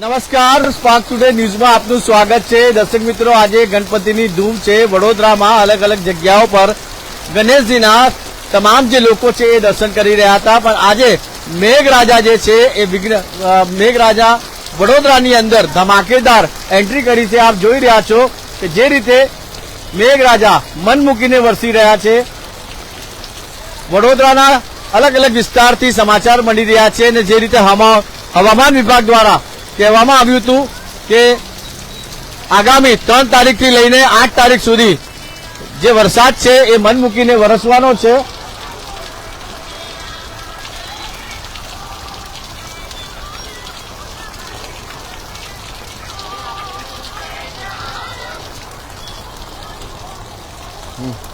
નમસ્કાર, spark today ન્યૂઝમાં આપનું સ્વાગત છે. દર્શક મિત્રો, આજે ગણપતિની ધૂમ છે. વડોદરામાં અલગ અલગ જગ્યાઓ પર ગણેશજીના તમામ જે લોકો છે એ દર્શન કરી રહ્યા હતા. પણ આજે મેઘરાજા જે છે એ વિઘ્ન મેઘરાજા વડોદરાની અંદર ધમાકેદાર એન્ટ્રી કરી છે. આપ જોઈ રહ્યા છો કે જે રીતે મેઘરાજા મન મૂકીને વરસી રહ્યા છે. વડોદરાના અલગ અલગ વિસ્તારથી સમાચાર મળી રહ્યા છે અને જે રીતે હવા- હવામાન વિભાગ દ્વારા કહેવામાં આવ્યું હતું કે આગામી ત્રણ તારીખથી લઈને આઠ તારીખ સુધી જે વરસાદ છે એ મન મૂકીને વરસવાનો છે. मैं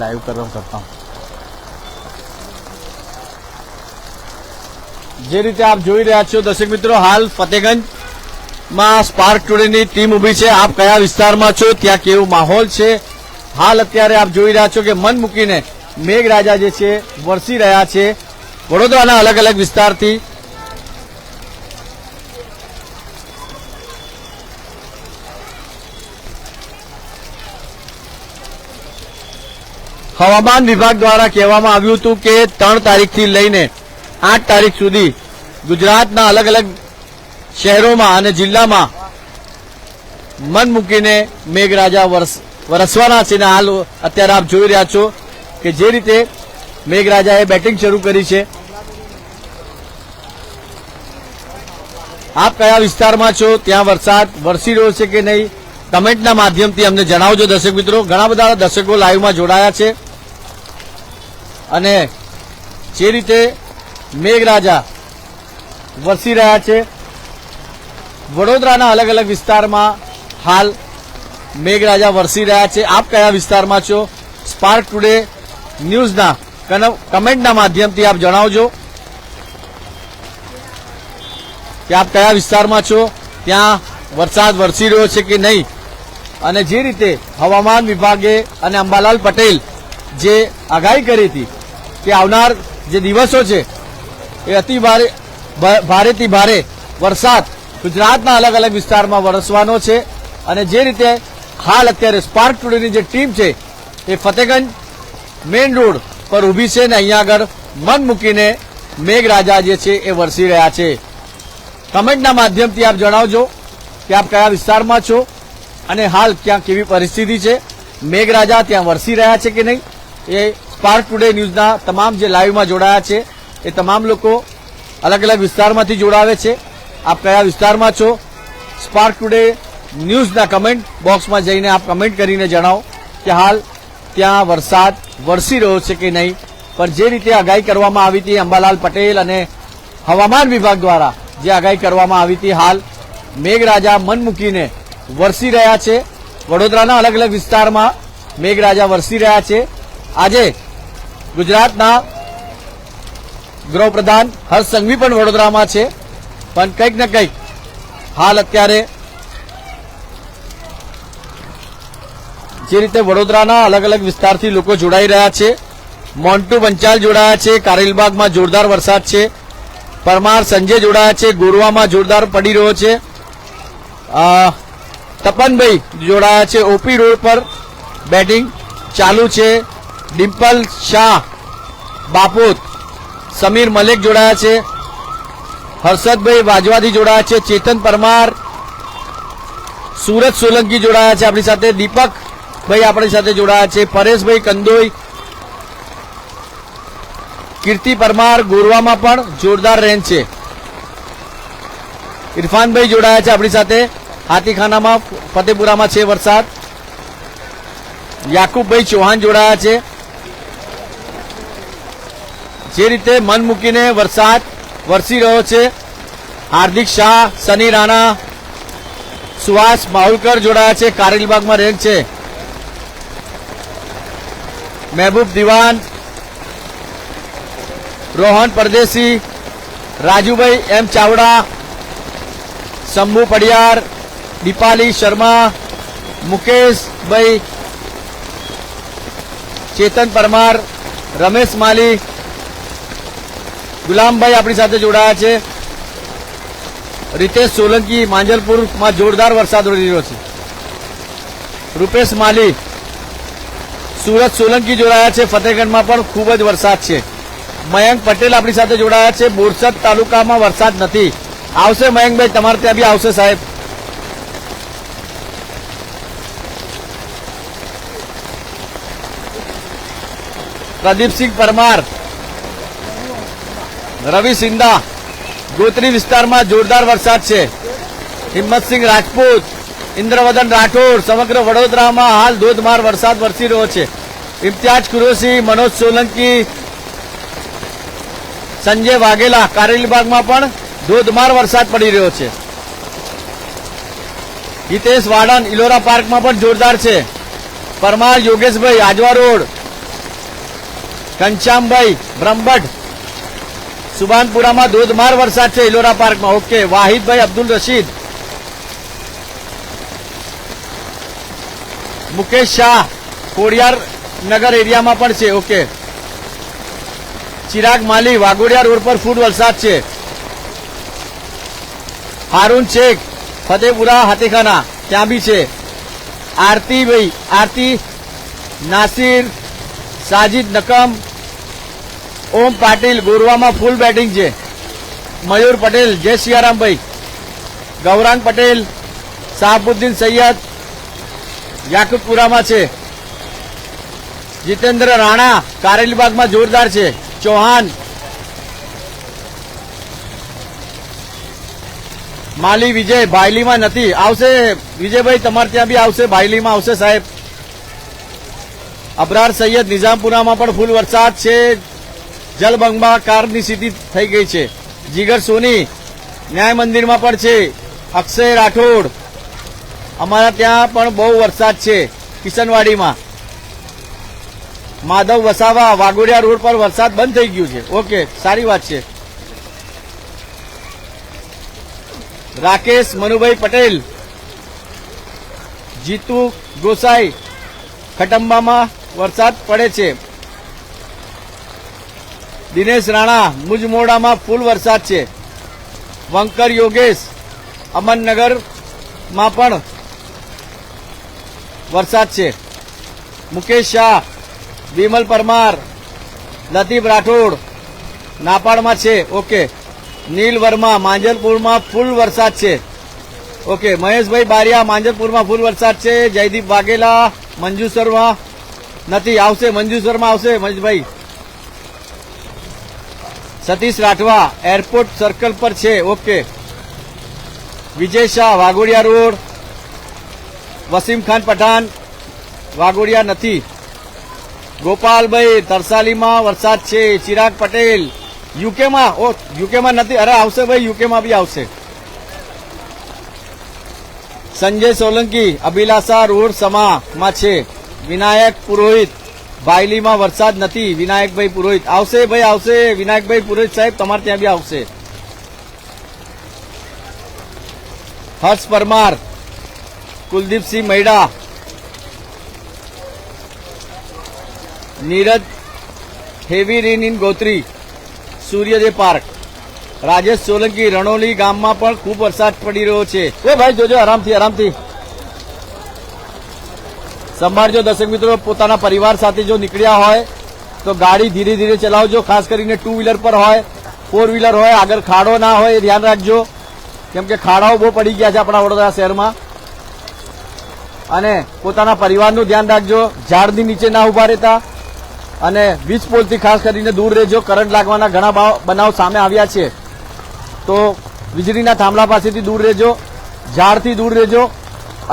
लाइव कर रहा हूँ करता हूँ જે રીતે આપ જોઈ રહ્યા છો દર્શક મિત્રો હાલ ફતેગંજમાં સ્પાર્ક ટુડેની ટીમ ઊભી છે આપ કયા વિસ્તારમાં છો ત્યાં કેવો માહોલ છે હાલ અત્યારે આપ જોઈ રહ્યા છો કે મન મૂકીને મેઘરાજા જે છે વરસી રહ્યા છે વડોદરાના અલગ અલગ વિસ્તારથી હવામાન વિભાગ દ્વારા કહેવામાં આવ્યું હતું કે ત્રણ તારીખથી લઈને આઠ તારીખ સુધી ગુજરાતના અલગ અલગ શહેરોમાં અને જિલ્લામાં મન મૂકીને મેઘરાજા વરસ, વરસવાના છે હાલ અત્યારે આપ જોઈ રહ્યા છો કે જે રીતે મેઘરાજાએ બેટિંગ શરૂ કરી છે. આપ કયા વિસ્તારમાં છો? ત્યાં વરસાદ વરસી રહ્યો છે કે નહીં? કમેન્ટના માધ્યમથી અમને જણાવજો દર્શક મિત્રો. ઘણા બધા દર્શકો લાઈવમાં જોડાયા છે. અને જે રીતે મેઘરાજા વરસી રહ્યા છે, વડોદરાના અલગ અલગ વિસ્તારમાં હાલ મેઘરાજા વરસી રહ્યા છે. આપ કયા વિસ્તારમાં છો? સ્પાર્ક ટુડે ન્યૂઝના કમેન્ટના માધ્યમથી આપ જણાવજો કે આપ કયા વિસ્તારમાં છો, ત્યાં વરસાદ વરસી રહ્યો છે કે નહીં? અને જે રીતે હવામાન વિભાગે અને અંબાલાલ પટેલ જે આગાહી કરી હતી કે આવનાર જે દિવસો છે, એ અતિ ભારે ભારેથી ભારે વરસાદ ગુજરાતના અલગ અલગ વિસ્તારમાં વરસવાનો છે અને જે રીતે હાલ અત્યારે સ્પાર્ક ટુડેની જે ટીમ છે, એ ફતેગંજ મેઇન રોડ પર ઊભી છે ને અહીંયા આગળ મન મૂકીને મેઘરાજા જે છે, એ વરસી રહ્યા છે. કમેન્ટના માધ્યમથી આપ જણાવજો કે આપ કયા વિસ્તારમાં છો અને હાલ ક્યાં કેવી પરિસ્થિતિ છે, મેઘરાજા ત્યાં વરસી રહ્યા છે કે નહીં, એ સ્પાર્ક ટુડે ન્યૂઝના તમામ જે લાઈવમાં જોડાયા છે, એ તમામ લોકો અલગ અલગ વિસ્તારમાંથી જોડાવે છે. આપ કયા વિસ્તારમાં છો સ્પાર્ક ટુડે ન્યૂઝના કમેન્ટ બોક્સમાં જઈને આપ કમેન્ટ કરીને જણાવો કે હાલ ત્યાં વરસાદ વરસી રહ્યો છે કે નહીં. પણ જે રીતે આગાહી કરવામાં આવી હતી અંબાલાલ પટેલ અને હવામાન વિભાગ દ્વારા જે આગાહી કરવામાં આવી હતી, હાલ મેઘરાજા મન મૂકીને વરસી રહ્યા છે. વડોદરાના અલગ અલગ વિસ્તારમાં મેઘરાજા વરસી રહ્યા છે. આજે ગુજરાતના ગૃહપ્રધાન હર્ષ સંઘવી પણ વડોદરામાં છે. પણ કંઈક ને કંઈક હાલ અત્યારે જે રીતે વડોદરાના અલગ અલગ વિસ્તારથી લોકો જોડાઈ રહ્યા છે. મોન્ટુ પંચાલ જોડાયા છે, કારેલબાગમાં જોરદાર વરસાદ છે. પરમાર સંજય જોડાયા છે, ગોરવામાં જોરદાર પડી રહ્યો છે. તપનભાઈ જોડાયા છે, ઓપી રોડ પર બેટિંગ ચાલુ છે. ડિમ્પલ શાહ, બાપોત, સમીર મલેક જોડાયા છે, હર્ષદભાઈ વાજવાથી જોડાયા છે, ચેતન પરમાર, સુરત સોલંકી જોડાયા છે આપણી સાથે દીપક ભાઈ આપણી સાથે જોડાયા છે, પરેશભાઈ કંદોઈ, કીર્તિ પરમાર ગોરવામાં પણ જોરદાર રેન્જ છે. ઇરફાનભાઈ જોડાયા છે આપણી સાથે, હાથીખાનામાં, ફતેપુરામાં છે વરસાદ. યાકુબભાઈ ચૌહાણ જોડાયા છે. જે રીતે મન મૂકીને વરસાદ વરસી રહ્યો છે, હાર્દિક શાહ, સની રાણા, સુહાસ માહુલકર જોડાયા છે કારેલબાગમાં રેન્જ છે. મહેબૂબ દિવાન, રોહન પરદેશી, રાજુભાઈ એમ ચાવડા, શંભુ પડિયાર, દીપાલી શર્મા, મુકેશભાઈ, ચેતન પરમાર, રમેશ માલી ગુલામભાઈ આપણી સાથે જોડાયા છે. રીતેશ સોલંકી માંજલપુરમાં જોરદાર વરસાદ વળી રહ્યો છે. રૂપેશ માલી, સુરત સોલંકી જોડાયા છે. ફતેહગઢમાં પણ ખૂબ જ વરસાદ છે. મયંક પટેલ આપણી સાથે જોડાયા છે. બોરસદ તાલુકામાં વરસાદ નથી. આવશે મયંકભાઈ તમારે ત્યાં બી આવશે સાહેબ. પ્રદીપસિંહ પરમાર રવિ સિંધા, ગોત્રી વિસ્તારમાં જોરદાર વરસાદ છે. હિંમતસિંહ રાજપૂત, ઇન્દ્રવદન રાઠોડ, સમગ્ર વડોદરામાં હાલ ધોધમાર વરસાદ વરસી રહ્યો છે. ઇમ્તિયાજ કુરેશી, મનોજ સોલંકી, સંજય વાઘેલા કારેલીબાગમાં પણ ધોધમાર વરસાદ પડી રહ્યો છે. હિતેશ વાડન ઇલોરા પાર્કમાં પણ જોરદાર છે. પરમાર યોગેશભાઈ આજવા રોડ, ઘનશ્યામભાઈ બ્રહ્મભટ્ટ સુભાનપુરામાં ધોધમાર વરસાદ છે. ઇલોરા પાર્કમાં. ઓકે, વાહિદભાઈ અબ્દુલ રશીદ. મુકેશ શાહ કોડિયાર નગર એરિયામાં પણ છે. ઓકે. ચિરાગ માલી, વાઘોડિયા રોડ પર ફૂડ વરસાદ છે. હારૂન શેખ, ફતેપુરા, હાથીખાના. ત્યાં બી છે. આરતી ભાઈ આરતી, નાસિર, સાજિદ નકમ ઓમ પાટીલ, ગોરવામાં ફૂલ બેટિંગ છે. મયુર પટેલ, જય સિયારામભાઈ ગૌરાંગ પટેલ, શાહબુદ્દીન સૈયદ, યાકુતપુરામાં છે. જીતેન્દ્ર રાણા, કારેલીબાગમાં જોરદાર છે. ચૌહાણ. માલી વિજય ભાયલીમાં નથી. આવશે વિજયભાઈ, તમારે ત્યાં બી આવશે. ભાયલીમાં આવશે સાહેબ. અબરાર સૈયદ નિઝામપુરામાં પણ ફૂલ વરસાદ છે. જલબંબાકારની સ્થિતિ થઈ ગઈ છે. જીગર સોની ન્યાય મંદિરમાં પણ છે. અક્ષય રાઠોડ. અમારા ત્યાં પણ બહુ વરસાદ છે કિશનવાડીમાં. માધવ વસાવા, વાઘોડિયા રોડ પર વરસાદ બંધ થઈ ગયું છે. ઓકે, સારી વાત છે. રાકેશ મનુભાઈ પટેલ, જીતુ ગોસાઈ, ખટંબામાં વરસાદ પડે છે. દિનેશ રાણા મુજમોડામાં ફૂલ વરસાદ છે. વંકર યોગેશ, અમનનગરમાં પણ વરસાદ છે. મુકેશ શાહ, વિમલ પરમાર, લતીફ રાઠોડ નાપાડમાં છે. ઓકે. નીલ વર્મા, માંજલપુરમાં ફૂલ વરસાદ છે. ઓકે. મહેશભાઈ બારિયા, માંજલપુરમાં ફૂલ વરસાદ છે. જયદીપ વાઘેલા મંજુસરમાં નથી, આવશે મંજુસરમાં આવશે, મહેશભાઈ. સતીશ રાઠવા એરપોર્ટ સર્કલ પર છે. ઓકે. વિજય શાહ, વાઘોડિયા રોડ. વસીમ ખાન પઠાણ, વાઘોડિયા નથી. ગોપાલભાઈ તરસાલીમાં વરસાદ છે. ચિરાગ પટેલ, યુકેમાં, ઓ, યુકેમાં નથી. અરે, આવશે ભાઈ, યુકેમાં બી આવશે. સંજય સોલંકી, અભિલાષા રોડ સમામાં છે. વિનાયક પુરોહિત બાયલીમાં વરસાદ નથી. વિનાયકભાઈ પુરોહિત આવશે ભાઈ, આવશે. વિનાયકભાઈ પુરોહિત સાહેબ, તમારે ત્યાં બી આવશે. Harsh Parmar, Kuldeepsinh Maida, Neeraj heavy rain in Gotri Suryadev park, Rajesh Solanki Ranoli ગામમાં પણ ખૂબ વરસાદ પડી રહ્યો છે. એ ભાઈ, જોજો, આરામથી આરામથી. સંભાળજો દર્શક મિત્રો, પોતાના પરિવાર સાથે જો નીકળ્યા હોય, તો ગાડી ધીરે ધીરે ચલાવજો, ખાસ કરીને ટુ વ્હીલર પર હોય ફોર વ્હીલર હોય, આગળ ખાડો ના હોય એ ધ્યાન રાખજો. કેમ કે ખાડાઓ બહુ પડી ગયા છે આપણા વડોદરા શહેરમાં. અને પોતાના પરિવારનું ધ્યાન રાખજો, ઝાડની નીચે ના ઊભા રહેતા. અને વીજ પોલથી ખાસ કરીને દૂર રહેજો, કરંટ લાગવાના ઘણા બનાવ સામે આવ્યા છે. તો વીજળીના થાંભલા પાસેથી દૂર રહેજો, ઝાડથી દૂર રહેજો.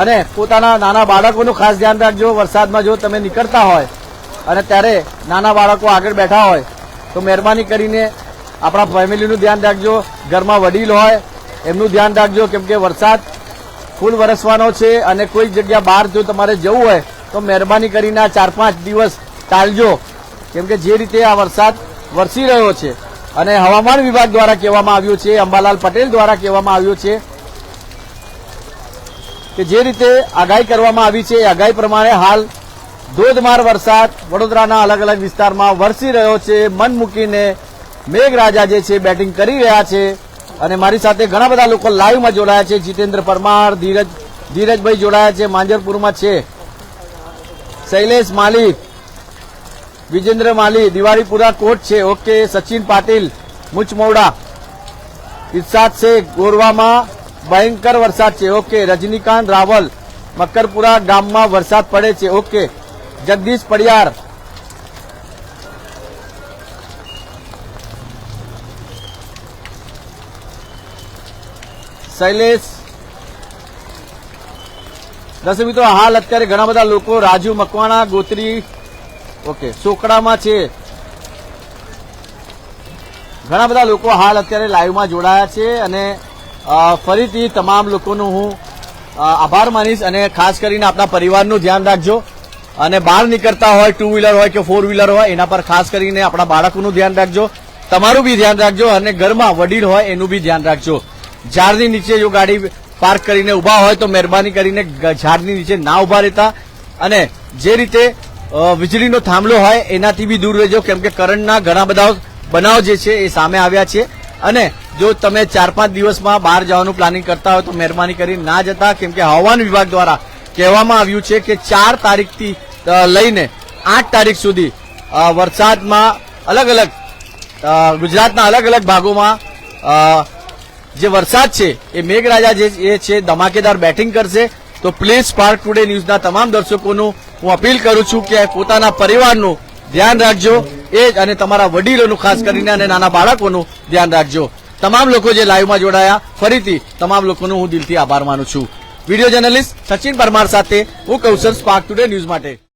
અને પોતાના નાના બાળકોનું ખાસ ધ્યાન રાખજો. વરસાદમાં જો તમે નીકળતા હોય અને ત્યારે નાના બાળકો આગળ બેઠા હોય, તો મહેરબાની કરીને આપણા ફેમિલીનું ધ્યાન રાખજો. ઘરમાં વડીલ હોય, એમનું ધ્યાન રાખજો. કેમ કે વરસાદ ફૂલ વરસવાનો છે અને કોઈ જગ્યા બહાર જો તમારે જવું હોય, તો મહેરબાની કરીને આ ચાર પાંચ દિવસ ટાળજો. કેમ કે જે રીતે આ વરસાદ વરસી રહ્યો છે અને હવામાન વિભાગ દ્વારા કહેવામાં આવ્યું છે, અંબાલાલ પટેલ દ્વારા કહેવામાં આવ્યું છે કે જે રીતે આગાહી કરવામાં આવી છે, એ આગાહી પ્રમાણે હાલ ધોધમાર વરસાદ વડોદરાના અલગ અલગ વિસ્તારમાં વરસી રહ્યો છે, મન મૂકીને મેઘરાજા જે છે, બેટિંગ કરી રહ્યા છે અને મારી સાથે ઘણા બધા લોકો લાઈવમાં જોડાયા છે. જીતેન્દ્ર પરમાર, ધીરજ, ધીરજભાઈ જોડાયા છે, માંજરપુરમાં છે. શૈલેષ માલિક, વિજેન્દ્ર માલી દિવાળીપુરા કોટ છે. ઓકે, સચિન પાટીલ, મુચમોડા ઇરશાદ શેખ, ગોરવામાં ભયંકર વરસાદ છે. ઓકે, રજનીકાંત રાવલ, મકરપુરા ગામમાં વરસાદ પડે છે. ઓકે, જગદીશ પડિયાર. શૈલેષ. દર્શક મિત્રો, હાલ અત્યારે ઘણા બધા લોકો રાજુ મકવાણા, ગોત્રી, ઓકે, સોકડામાં છે. ઘણા બધા લોકો હાલ અત્યારે લાઈવમાં જોડાયા છે અને ફરીથી તમામ લોકોનું હું આભાર માનીશ અને ખાસ કરીને આપણા પરિવારનું ધ્યાન રાખજો. અને બહાર નીકળતા હોય ટુ વ્હીલર હોય કે ફોર વ્હીલર હોય, એના પર ખાસ કરીને આપણા બાળકોનું ધ્યાન રાખજો. તમારું બી ધ્યાન રાખજો અને ઘરમાં વડીલ હોય, એનું બી ધ્યાન રાખજો. ઝાડની નીચે જો ગાડી પાર્ક કરીને ઊભા હોય, તો મહેરબાની કરીને ઝાડની નીચે ના ઊભા રહેતા. અને જે રીતે વીજળીનો થાંભલો હોય, એનાથી બી દૂર રહેજો. કેમ કે કરંટના ઘણા બધા બનાવ જે છે, એ સામે આવ્યા છે. અને જો તમે ચાર પાંચ દિવસમાં બહાર જવાનું પ્લાનિંગ કરતા હોય તો મહેરબાની કરી ના જતા, કેમ કે હવામાન વિભાગ દ્વારા કહેવામાં આવ્યું છે કે ચાર તારીખથી લઈને આઠ તારીખ સુધી વરસાદમાં અલગ અલગ ગુજરાતના અલગ અલગ ભાગોમાં જે વરસાદ છે એ મેઘરાજા જે, એ છે ધમાકેદાર બેટિંગ કરશે. તો પ્લીઝ સ્પાર્ક ટુડે ન્યૂઝના તમામ દર્શકોનું હું અપીલ કરું છું કે પોતાના પરિવારનું ધ્યાન રાખજો. એ જ અને તમારા વડીલોનું, ખાસ કરીને અને નાના બાળકોનું ધ્યાન રાખજો. તમામ લોકો જે લાઈવમાં જોડાયા, ફરીથી તમામ લોકોનો હું દિલથી આભાર માનું છું. વીડિયો જર્નલિસ્ટ સચિન પરમાર સાથે હું કૌશલ સ્પાર્ક ટુડે ન્યૂઝ માટે.